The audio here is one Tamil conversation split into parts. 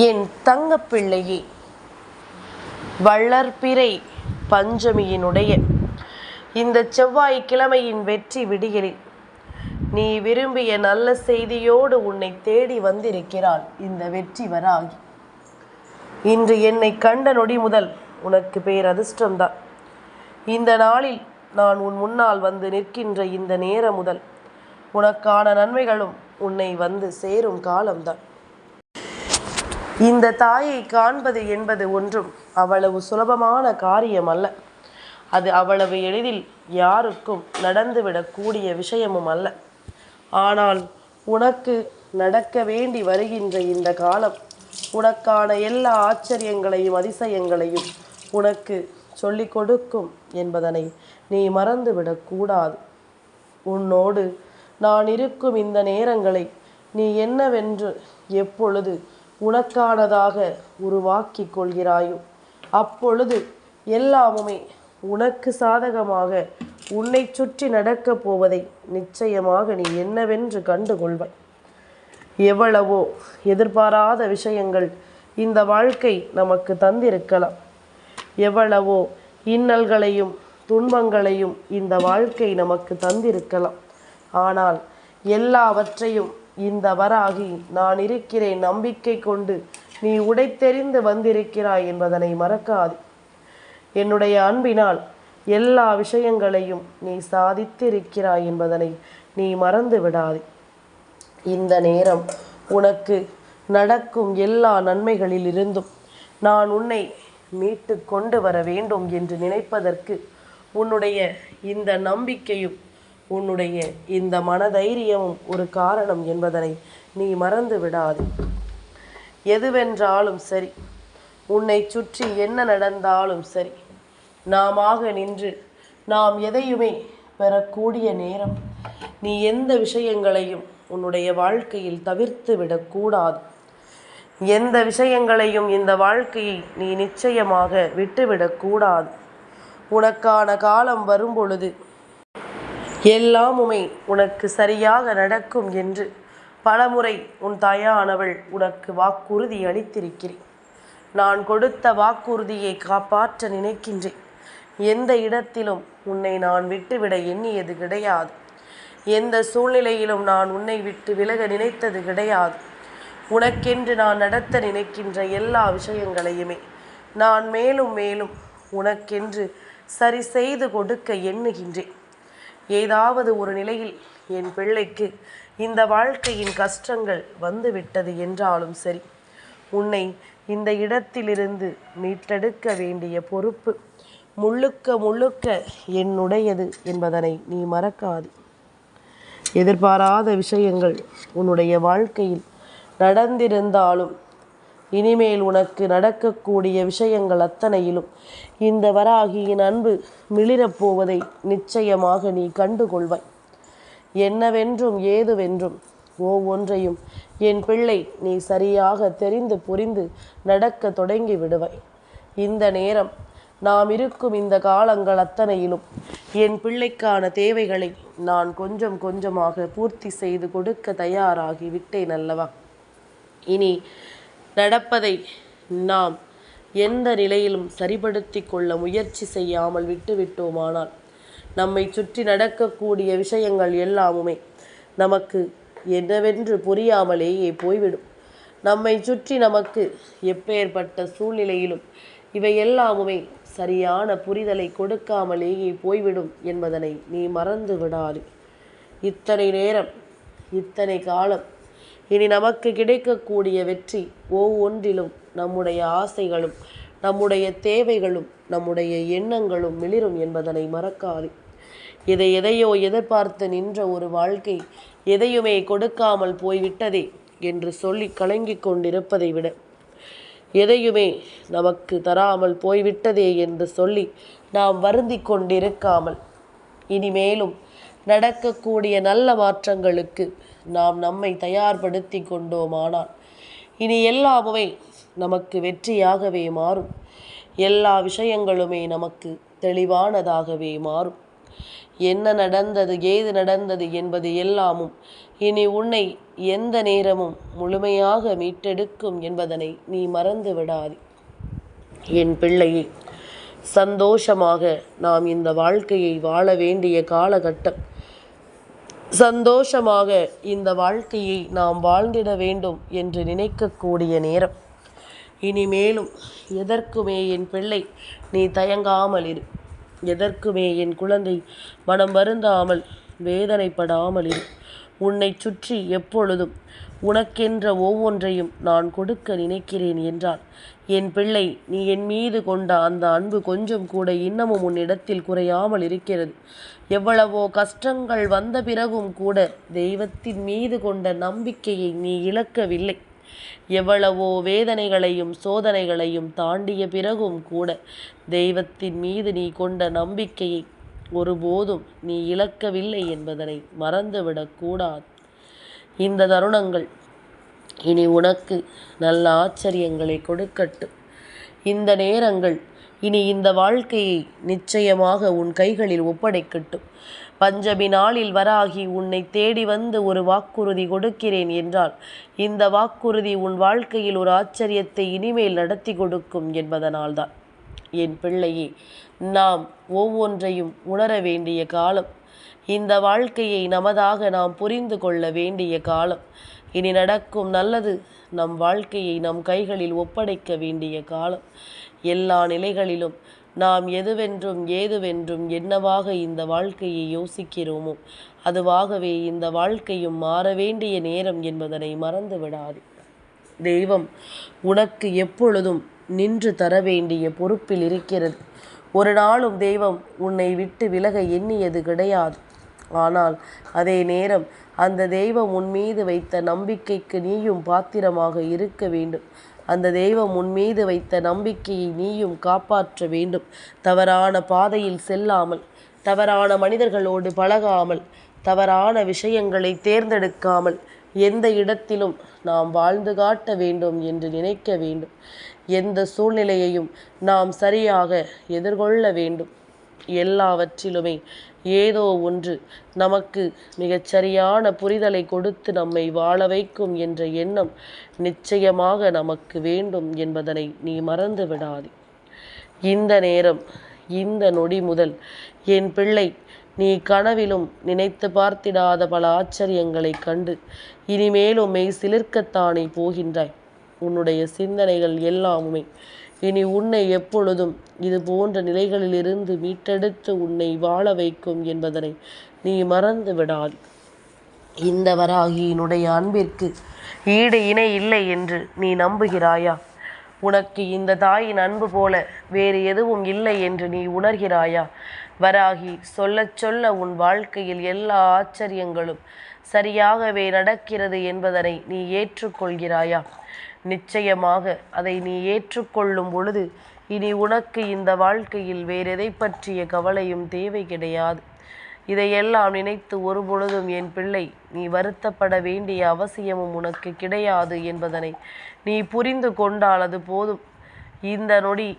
என் தங்கப்பிள்ளையே வளர்ப்பிறை பஞ்சமியினுடைய இந்த செவ்வாய்க்கிழமையின் வெற்றி விடியலில் நீ விரும்பிய நல்ல செய்தியோடு உன்னை தேடி வந்திருக்கிறாள் இந்த வெற்றி வராகி. இன்று என்னை கண்ட நொடி முதல் உனக்கு பேரதிர்ஷ்டம்தான் இந்த நாளில் நான் உன் முன்னால் வந்து நிற்கின்ற இந்த நேரம் முதல் உனக்கான நன்மைகளும் உன்னை வந்து சேரும் காலம்தான். இந்த தாயை காண்பது என்பது ஒன்றும் அவ்வளவு சுலபமான காரியம் அல்ல அது அவ்வளவு எளிதில் யாருக்கும் நடந்துவிடக்கூடிய விஷயமும் அல்ல. ஆனால் உனக்கு நடக்க வேண்டி வருகின்ற இந்த காலம் உனக்கான எல்லா ஆச்சரியங்களையும் அதிசயங்களையும் உனக்கு சொல்லிக் கொடுக்கும் என்பதனை நீ மறந்துவிடக்கூடாது உன்னோடு நான் இருக்கும் இந்த நேரங்களை நீ என்னவென்று எப்பொழுது உனக்கானதாக உருவாக்கிக் கொள்கிறாயோ? அப்பொழுது எல்லாமுமே உனக்கு சாதகமாக உன்னை சுற்றி நடக்கப் போவதை நிச்சயமாக நீ என்னவென்று கண்டுகொள்வாய். எவ்வளவோ எதிர்பாராத விஷயங்கள் இந்த வாழ்க்கை நமக்கு தந்திருக்கலாம். எவ்வளவோ இன்னல்களையும் துன்பங்களையும் இந்த வாழ்க்கை நமக்கு தந்திருக்கலாம். ஆனால் எல்லாவற்றையும் இந்த வராகி நான் இருக்கிறேன். நம்பிக்கை கொண்டு நீ உடைத்தெறிந்து வந்திருக்கிறாய் என்பதனை மறக்காது. என்னுடைய அன்பினால் எல்லா விஷயங்களையும் நீ சாதித்திருக்கிறாய் என்பதனை நீ மறந்து விடாதே. இந்த நேரம் உனக்கு நடக்கும் எல்லா நன்மைகளிலிருந்தும் நான் உன்னை மீட்டு கொண்டு வர வேண்டும் என்று நினைப்பதற்கு உன்னுடைய இந்த நம்பிக்கையும் உன்னுடைய இந்த மனதைரியமும் ஒரு காரணம் என்பதனை நீ மறந்து விடாதே. எதுவென்றாலும் சரி உன்னை சுற்றி என்ன நடந்தாலும் சரி நாமாக நின்று நாம் எதையுமே பெறக்கூடிய நேரம் நீ எந்த விஷயங்களையும் உன்னுடைய வாழ்க்கையில் தவிர்த்து விடக்கூடாது எந்த விஷயங்களையும் இந்த வாழ்க்கையை நீ நிச்சயமாக விட்டுவிடக்கூடாது உனக்கான காலம் வரும்பொழுது எல்லாமுமே உனக்கு சரியாக நடக்கும் என்று பலமுறை உன் தாயானவள் உனக்கு வாக்குறுதி அளித்திருக்கிறேன். நான் கொடுத்த வாக்குறுதியை காப்பாற்ற நினைக்கின்றேன். எந்த இடத்திலும் உன்னை நான் விட்டுவிட எண்ணியது கிடையாது. எந்த சூழ்நிலையிலும் நான் உன்னை விட்டு விலக நினைத்தது கிடையாது. உனக்கென்று நான் நடத்த நினைக்கின்ற எல்லா விஷயங்களையுமே நான் மேலும் மேலும் உனக்கென்று சரி செய்து கொடுக்க எண்ணுகின்றேன். ஏதாவது ஒரு நிலையில் என் பிள்ளைக்கு இந்த வாழ்க்கையின் கஷ்டங்கள் வந்துவிட்டது என்றாலும் சரி உன்னை இந்த இடத்திலிருந்து மீட்டெடுக்க வேண்டிய பொறுப்பு முழுக்க முழுக்க என்னுடையது என்பதனை நீ மறக்காது. எதிர்பாராத விஷயங்கள் உன்னுடைய வாழ்க்கையில் நடந்திருந்தாலும் இனிமேல் உனக்கு நடக்கக்கூடிய விஷயங்கள் அத்தனையிலும் இந்த வராகியின் அன்பு மிளிரப்போவதை நிச்சயமாக நீ கண்டுகொள்வாய். என்னவென்றும் ஏதுவென்றும் ஒவ்வொன்றையும் என் பிள்ளை நீ சரியாக தெரிந்து புரிந்து நடக்க தொடங்கி விடுவாய். இந்த நேரம் நாம் இருக்கும் இந்த காலங்கள் அத்தனையிலும் என் பிள்ளைக்கான தேவைகளை நான் கொஞ்சம் கொஞ்சமாக பூர்த்தி செய்து கொடுக்க தயாராகி விட்டேன் அல்லவா? இனி நடப்பதை நாம் எந்த நிலையிலும் சரிபடுத்தி கொள்ள முயற்சி செய்யாமல் விட்டுவிட்டோமானால் நம்மை சுற்றி நடக்கக்கூடிய விஷயங்கள் எல்லாமுமே நமக்கு என்னவென்று புரியாமலேயே போய்விடும். நம்மை சுற்றி நமக்கு எப்பேற்பட்ட சூழ்நிலையிலும் இவை எல்லாமுமே சரியான புரிதலை கொடுக்காமலேயே போய்விடும் என்பதனை நீ மறந்து விடாது இத்தனை நேரம் இத்தனை காலம் இனி நமக்கு கிடைக்கக்கூடிய வெற்றி ஒவ்வொன்றிலும் நம்முடைய ஆசைகளும் நம்முடைய தேவைகளும் நம்முடைய எண்ணங்களும் மிளிரும் என்பதனை மறக்காது. இதை எதையோ எதிர்பார்த்து நின்ற ஒரு வாழ்க்கை எதையுமே கொடுக்காமல் போய்விட்டதே என்று சொல்லி கலங்கிக் கொண்டிருப்பதை விட எதையுமே நமக்கு தராமல் போய்விட்டதே என்று சொல்லி நாம் வருந்தி கொண்டிருக்காமல் இனிமேலும் நடக்கக்கூடிய நல்ல மாற்றங்களுக்கு நாம் நம்மை தயார்படுத்தி கொண்டோமானால். இனி எல்லாமுமே நமக்கு வெற்றியாகவே மாறும். எல்லா விஷயங்களுமே நமக்கு தெளிவானதாகவே மாறும். என்ன நடந்தது ஏது நடந்தது என்பது எல்லாமும் இனி உன்னை எந்த நேரமும் முழுமையாக மீட்டெடுக்கும் என்பதனை நீ மறந்து விடாதே. என் பிள்ளையே சந்தோஷமாக நாம் இந்த வாழ்க்கையை வாழ வேண்டிய காலகட்டம் சந்தோஷமாக இந்த வாழ்க்கையை நாம் வாழ்ந்திட வேண்டும் என்று நினைக்கக்கூடிய நேரம். இனிமேலும் எதற்குமே என் பிள்ளை நீ தயங்காமல் இரு. எதற்குமே என் குழந்தை மனம் வருந்தாமல் வேதனைப்படாமல் இரு. உன்னை சுற்றி எப்பொழுதும் உனக்கென்ற ஒவ்வொன்றையும் நான் கொடுக்க நினைக்கிறேன் என்றால் என் பிள்ளை நீ என் மீது கொண்ட அந்த அன்பு கொஞ்சம் கூட இன்னமும் உன்னிடத்தில் குறையாமல் இருக்கிறது. எவ்வளவோ கஷ்டங்கள் வந்த பிறகும் கூட தெய்வத்தின் மீது கொண்ட நம்பிக்கையை நீ இழக்கவில்லை. எவ்வளவோ வேதனைகளையும் சோதனைகளையும் தாண்டிய பிறகும் கூட தெய்வத்தின் மீது நீ கொண்ட நம்பிக்கையை ஒருபோதும் நீ இழக்கவில்லை என்பதனை மறந்துவிடக்கூடாது இந்த தருணங்கள். இனி உனக்கு நல்ல ஆச்சரியங்களை கொடுக்கட்டும். இந்த நேரங்கள் இனி இந்த வாழ்க்கையை நிச்சயமாக உன் கைகளில் ஒப்படைக்கட்டும். பஞ்சமி நாளில் வராகி உன்னை தேடி வந்து ஒரு வாக்குறுதி கொடுக்கிறேன் என்றால் இந்த வாக்குறுதி உன் வாழ்க்கையில் ஒரு ஆச்சரியத்தை இனிமேல் நடத்தி கொடுக்கும் என்பதனால்தான். என் பிள்ளையே நாம் ஒவ்வொன்றையும் உணர வேண்டிய காலம். இந்த வாழ்க்கையை நமதாக நாம் புரிந்து கொள்ள வேண்டிய காலம். இனி நடக்கும் நல்லது நம் வாழ்க்கையை நம் கைகளில் ஒப்படைக்க வேண்டிய காலம். எல்லா நிலைகளிலும் நாம் எதுவென்றும் ஏதுவென்றும் என்னவாக இந்த வாழ்க்கையை யோசிக்கிறோமோ அதுவாகவே இந்த வாழ்க்கையும் மாற வேண்டிய நேரம் என்பதனை மறந்து விடாது. தெய்வம் உனக்கு எப்பொழுதும் நின்று தர வேண்டிய பொறுப்பில் இருக்கிறது. ஒரு நாளும் தெய்வம் உன்னை விட்டு விலக எண்ணியது கிடையாது. ஆனால் அதே நேரம் அந்த தெய்வம் உன் மீது வைத்த நம்பிக்கைக்கு நீயும் பாத்திரமாக இருக்க வேண்டும். அந்த தெய்வம் உன் மீது வைத்த நம்பிக்கையை நீயும் காப்பாற்ற வேண்டும். தவறான பாதையில் செல்லாமல் தவறான மனிதர்களோடு பழகாமல் தவறான விஷயங்களை தேர்ந்தெடுக்காமல் எந்த இடத்திலும் நாம் வாழ்ந்து காட்ட வேண்டும் என்று நினைக்க வேண்டும். எந்த சூழ்நிலையையும் நாம் சரியாக எதிர்கொள்ள வேண்டும். எல்லாவற்றிலுமே ஏதோ ஒன்று. நமக்கு மிகச்சரியான புரிதலை கொடுத்து நம்மை வாழ வைக்கும் என்ற எண்ணம் நிச்சயமாக நமக்கு வேண்டும் என்பதனை நீ மறந்து விடாதே. இந்த நேரம் இந்த நொடி முதல் என் பிள்ளை நீ கனவிலும் நினைத்து பார்த்திடாத பல ஆச்சரியங்களைக் கண்டு இனிமேலும் மெய் சிலிர்க்கத்தானே போகின்றாய். உன்னுடைய சிந்தனைகள் எல்லாமுமே இனி உன்னை எப்பொழுதும் இது போன்ற நிலைகளிலிருந்து மீட்டெடுத்து உன்னை வாழ வைக்கும் என்பதனை நீ மறந்து விடாது இந்த வராகியினுடைய அன்பிற்கு ஈடு இணை இல்லை என்று நீ நம்புகிறாயா? உனக்கு இந்த தாயின் அன்பு போல வேறு எதுவும் இல்லை என்று நீ உணர்கிறாயா? வராகி சொல்லச் சொல்ல உன் வாழ்க்கையில் எல்லா ஆச்சரியங்களும் சரியாகவே நடக்கிறது என்பதனை நீ ஏற்றுக்கொள்கிறாயா? நிச்சயமாக அதை நீ ஏற்றுக்கொள்ளும் பொழுது இனி உனக்கு இந்த வாழ்க்கையில் வேறெதை பற்றிய கவலையும் தேவை கிடையாது. இதையெல்லாம் நினைத்து ஒரு பொழுதும் என் பிள்ளை நீ வருத்தப்பட வேண்டிய அவசியமும் உனக்கு கிடையாது என்பதனை நீ புரிந்து கொண்டால் அது போதும். இந்த நொடி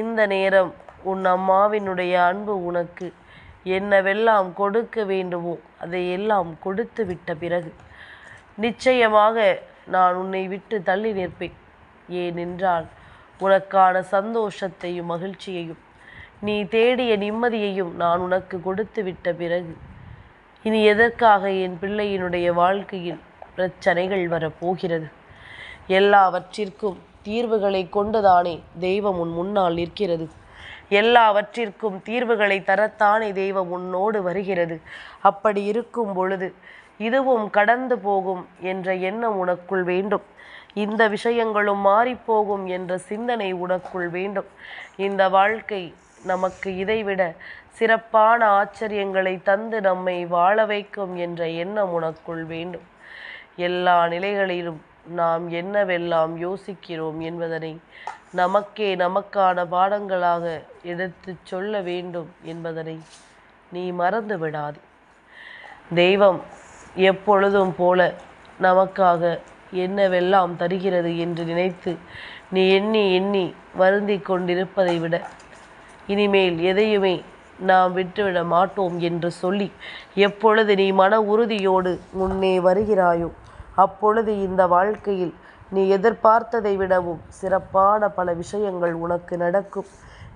இந்த நேரம் உன் அம்மாவினுடைய அன்பு உனக்கு என்னவெல்லாம் கொடுக்க வேண்டுமோ அதையெல்லாம் கொடுத்து விட்ட பிறகு நிச்சயமாக நான் உன்னை விட்டு தள்ளி நிற்பேன். ஏனென்றால் உனக்கான சந்தோஷத்தையும் மகிழ்ச்சியையும் நீ தேடிய நிம்மதியையும் நான் உனக்கு கொடுத்து விட்ட பிறகு இனி எதற்காக என் பிள்ளையினுடைய வாழ்க்கையில் பிரச்சனைகள் வரப்போகிறது? எல்லாவற்றிற்கும் தீர்வுகளை கொண்டுதானே தெய்வம் உன் முன்னால் நிற்கிறது. எல்லாவற்றிற்கும் தீர்வுகளை தரத்தானே தெய்வம் உன்னோடு வருகிறது. அப்படி இருக்கும் பொழுது இதுவும் கடந்து போகும் என்ற எண்ணம் உனக்குள் வேண்டும். இந்த விஷயங்களும் மாறிப்போகும் என்ற சிந்தனை உனக்குள் வேண்டும். இந்த வாழ்க்கை நமக்கு இதைவிட சிறப்பான ஆச்சரியங்களை தந்து நம்மை வாழ வைக்கும் என்ற எண்ணம் உனக்குள் வேண்டும். எல்லா நிலைகளிலும் நாம் என்னவெல்லாம் யோசிக்கிறோம் என்பதனை நமக்கே நமக்கான பாடங்களாக எடுத்துச் சொல்ல வேண்டும் என்பதனை நீ மறந்து விடாது தெய்வம் எப்பொழுதும் போல நமக்காக என்னவெல்லாம் தருகிறது என்று நினைத்து நீ எண்ணி எண்ணி வருந்தி கொண்டிருப்பதை விட இனிமேல் எதையுமே நாம் விட்டுவிட மாட்டோம் என்று சொல்லி எப்பொழுது நீ மன உறுதியோடு முன்னே வருகிறாயோ அப்பொழுது இந்த வாழ்க்கையில் நீ எதிர்பார்த்ததை விடவும் சிறப்பான பல விஷயங்கள் உனக்கு நடக்கும்.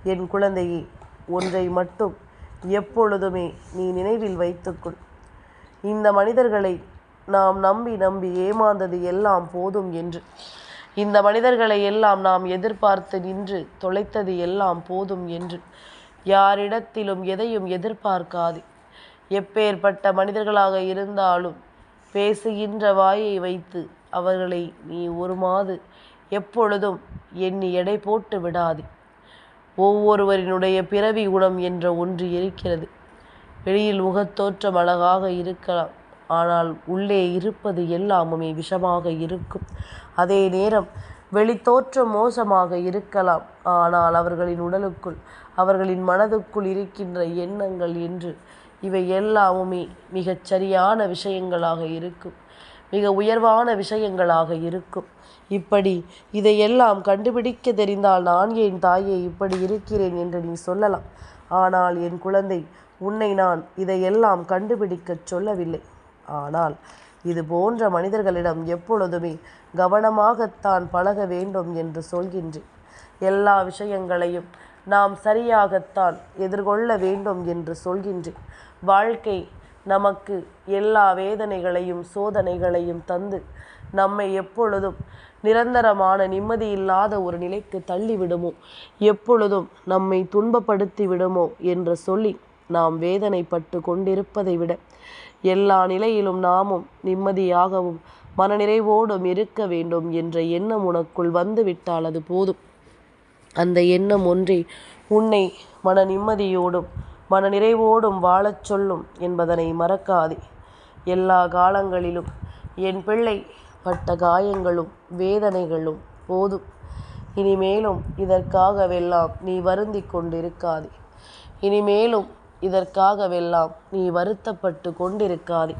என் குழந்தையே ஒன்றை மட்டும் எப்பொழுதுமே நீ நினைவில் வைத்துக்கொள். இந்த மனிதர்களை நாம் நம்பி நம்பி ஏமாந்தது எல்லாம் போதும் என்று. இந்த மனிதர்களை எல்லாம் நாம் எதிர்பார்த்து நின்று தொலைத்தது எல்லாம் போதும் என்று. யாரிடத்திலும் எதையும் எதிர்பார்க்காது. எப்பேற்பட்ட மனிதர்களாக இருந்தாலும் பேசுகின்ற வாயை வைத்து அவர்களை நீ ஒரு மாது எப்பொழுதும் எண்ணி எடை போட்டு விடாதே. ஒவ்வொருவரினுடைய பிறவி குணம் என்ற ஒன்று இருக்கிறது. வெளியில் முகத்தோற்றம் அழகாக இருக்கலாம். ஆனால் உள்ளே இருப்பது எல்லாமுமே விஷமாக இருக்கும். அதே நேரம் வெளித்தோற்றம் மோசமாக இருக்கலாம். ஆனால் அவர்களின் உடலுக்குள் அவர்களின் மனதுக்குள் இருக்கின்ற எண்ணங்கள் என்று இவை எல்லாமுமே மிகச் சரியான விஷயங்களாக இருக்கும். மிக உயர்வான விஷயங்களாக இருக்கும். இப்படி இதையெல்லாம் கண்டுபிடிக்க தெரிந்தால் நான் என் தாயை இப்படி இருக்கிறேன் என்று நீ சொல்லலாம். ஆனால் என் குழந்தை உன்னை நான் இதையெல்லாம் கண்டுபிடிக்கச் சொல்லவில்லை. ஆனால் இது போன்ற மனிதர்களிடம் எப்பொழுதுமே கவனமாகத்தான் பழக வேண்டும் என்று சொல்கின்றேன். எல்லா விஷயங்களையும் நாம் சரியாகத்தான் எதிர்கொள்ள வேண்டும் என்று சொல்கின்றேன். வாழ்க்கை நமக்கு எல்லா வேதனைகளையும் சோதனைகளையும் தந்து நம்மை எப்பொழுதும் நிரந்தரமான நிம்மதி இல்லாத ஒரு நிலைக்கு தள்ளிவிடுமோ? எப்பொழுதும் நம்மை துன்பப்படுத்தி விடுமோ? என்று சொல்லி நாம் வேதனைப்பட்டு கொண்டிருப்பதை விட எல்லா நிலையிலும் நாமும் நிம்மதியாகவும் மனநிறைவோடும் இருக்க வேண்டும் என்ற எண்ணம் உனக்குள் வந்துவிட்டால் அது போதும். அந்த எண்ணம் ஒன்றே உன்னை மன நிம்மதியோடும் மன நிறைவோடும் வாழச் சொல்லும் என்பதனை மறக்காதே. எல்லா காலங்களிலும் என் பிள்ளை பட்ட காயங்களும் வேதனைகளும் போதும். இனிமேலும் இதற்காகவெல்லாம் நீ வருந்தி கொண்டிருக்காதே. இனிமேலும் இதற்காகவெல்லாம் நீ வருத்தப்பட்டு கொண்டிருக்காதே.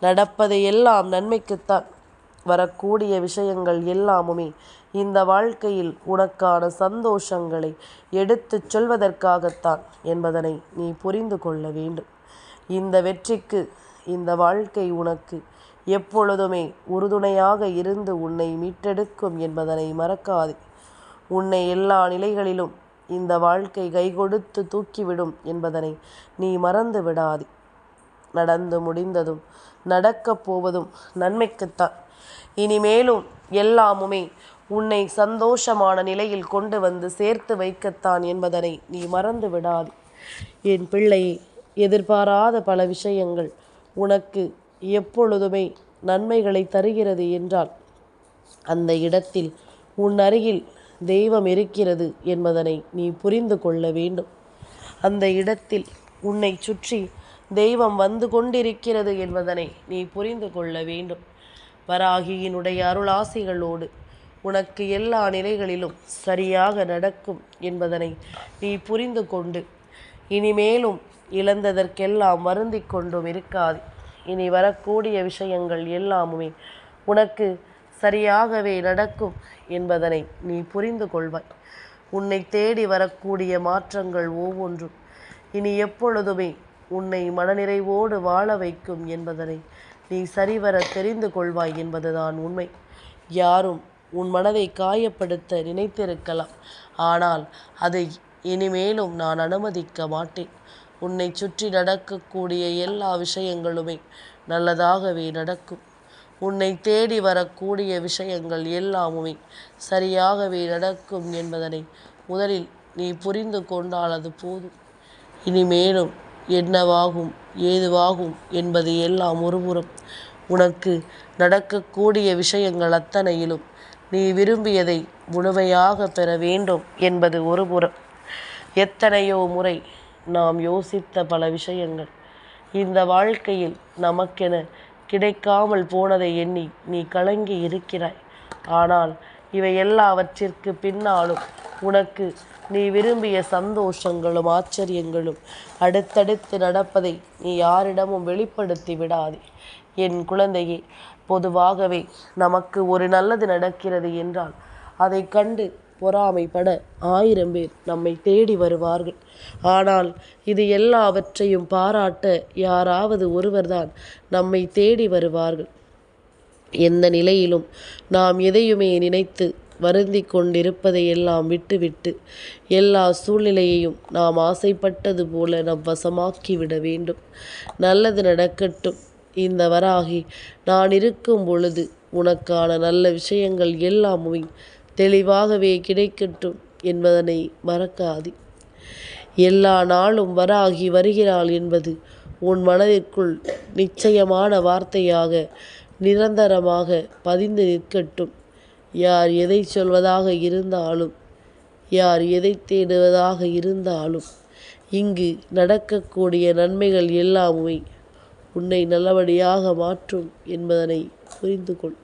நடப்பதை எல்லாம் நன்மைக்குத்தான் வரக்கூடிய விஷயங்கள் எல்லாமுமே இந்த வாழ்க்கையில் உனக்கான சந்தோஷங்களை எடுத்துச் சொல்வதற்காகத்தான் என்பதனை நீ புரிந்து கொள்ள வேண்டும். இந்த வெற்றிக்கு இந்த வாழ்க்கை உனக்கு எப்பொழுதுமே உறுதுணையாக இருந்து உன்னை மீட்டெடுக்கும் என்பதனை மறக்காதே. உன்னை எல்லா நிலைகளிலும் இந்த வாழ்க்கை கைகொடுத்து தூக்கிவிடும் என்பதனை நீ மறந்து விடாதே. நடந்து முடிந்ததும் நடக்கப் போவதும் நன்மைக்குத்தான். இனிமேலும் எல்லாமுமே உன்னை சந்தோஷமான நிலையில் கொண்டு வந்து சேர்த்து வைக்கத்தான் என்பதனை நீ மறந்து விடாது. என் பிள்ளையை எதிர்பாராத பல விஷயங்கள் உனக்கு எப்பொழுதுமே நன்மைகளை தருகிறது என்றால் அந்த இடத்தில் உன் அருகில் தெய்வம் இருக்கிறது என்பதனை நீ புரிந்து கொள்ள வேண்டும். அந்த இடத்தில் உன்னை சுற்றி தெய்வம் வந்து கொண்டிருக்கிறது என்பதனை நீ புரிந்து கொள்ள வேண்டும். வராகியினுடைய அருளாசிகளோடு உனக்கு எல்லா நிலைகளிலும் சரியாக நடக்கும் என்பதனை நீ புரிந்து கொண்டு இனிமேலும் இழந்ததற்கெல்லாம் வருந்தி கொண்டும் இருக்காது. இனி வரக்கூடிய விஷயங்கள் எல்லாமுமே உனக்கு சரியாகவே நடக்கும் என்பதனை நீ புரிந்து கொள்வாய். உன்னை தேடி வரக்கூடிய மாற்றங்கள் ஒவ்வொன்றும் இனி எப்பொழுதுமே உன்னை மனநிறைவோடு வாழ வைக்கும் என்பதனை நீ சரிவர தெரிந்து கொள்வாய் என்பதுதான் உண்மை. யாரும் உன் மனதை காயப்படுத்த நினைத்திருக்கலாம். ஆனால் அதை இனிமேலும் நான் அனுமதிக்க மாட்டேன். உன்னை சுற்றி நடக்கக்கூடிய எல்லா விஷயங்களுமே நல்லதாகவே நடக்கும். உன்னை தேடி வரக்கூடிய விஷயங்கள் எல்லாமுமே சரியாகவே நடக்கும் என்பதனை முதலில் நீ புரிந்து கொண்டால் அது போதும். இனிமேலும் என்னவாகும் ஏதுவாகும் என்பது எல்லாம் ஒருபுறம். உனக்கு நடக்கக்கூடிய விஷயங்கள் அத்தனையிலும் நீ விரும்பியதை முழுமையாக பெற வேண்டும் என்பது ஒருபுறம் எத்தனையோ முறை நாம் யோசித்த பல விஷயங்கள். இந்த வாழ்க்கையில் நமக்கென கிடைக்காமல் போனதை எண்ணி நீ கலங்கி இருக்கிறாய். ஆனால் இவை எல்லாவற்றிற்கு பின்னாலும் உனக்கு நீ விரும்பிய சந்தோஷங்களும் ஆச்சரியங்களும் அடுத்தடுத்து நடப்பதை நீ யாரிடமும் வெளிப்படுத்தி விடாதே. என் குழந்தையே பொதுவாகவே நமக்கு ஒரு நல்லது நடக்கிறது என்றால் அதை கண்டு பொறாமைப்பட ஆயிரம் பேர் நம்மை தேடி வருவார்கள். ஆனால் இது எல்லாவற்றையும் பாராட்ட யாராவது ஒருவர்தான் நம்மை தேடி வருவார்கள். எந்த நிலையிலும் நாம் எதையுமே நினைத்து வருந்தி கொண்டிருப்பதை எல்லாம் விட்டுவிட்டு எல்லா சூழ்நிலையையும் நாம் ஆசைப்பட்டது போல நம் வசமாக்கி விட வேண்டும். நல்லது நடக்கட்டும். இந்த வராகி நான் இருக்கும் பொழுது உனக்கான நல்ல விஷயங்கள் எல்லாமுமே தெளிவாகவே கிடைக்கட்டும் என்பதனை மறக்காது. எல்லா நாளும் வராகி வருகிறாள் என்பது உன் மனதிற்குள் நிச்சயமான வார்த்தையாக நிரந்தரமாக பதிந்து நிற்கட்டும். யார் எதை சொல்வதாக இருந்தாலும் யார் எதை தேடுவதாக இருந்தாலும் இங்கு நடக்கக்கூடிய நன்மைகள் எல்லாமே உன்னை நல்லபடியாக மாற்றும் என்பதனை புரிந்து கொள்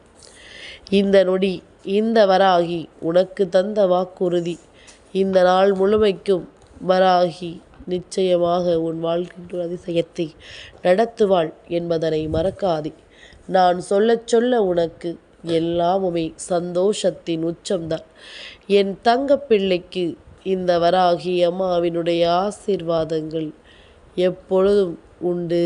இந்த நொடி இந்த வராகி உனக்கு தந்த வாக்குறுதி. இந்த நாள் முழுமைக்கும் வராகி நிச்சயமாக உன் வாழ்க்கையின் அதிசயத்தை நடத்துவாள் என்பதனை மறக்காதே. நான் சொல்லச் சொல்ல உனக்கு எல்லாமுமே சந்தோஷத்தின் உச்சம்தான். என் தங்கப்பிள்ளைக்கு இந்த வராகி அம்மாவினுடைய ஆசீர்வாதங்கள் எப்பொழுதும் உண்டு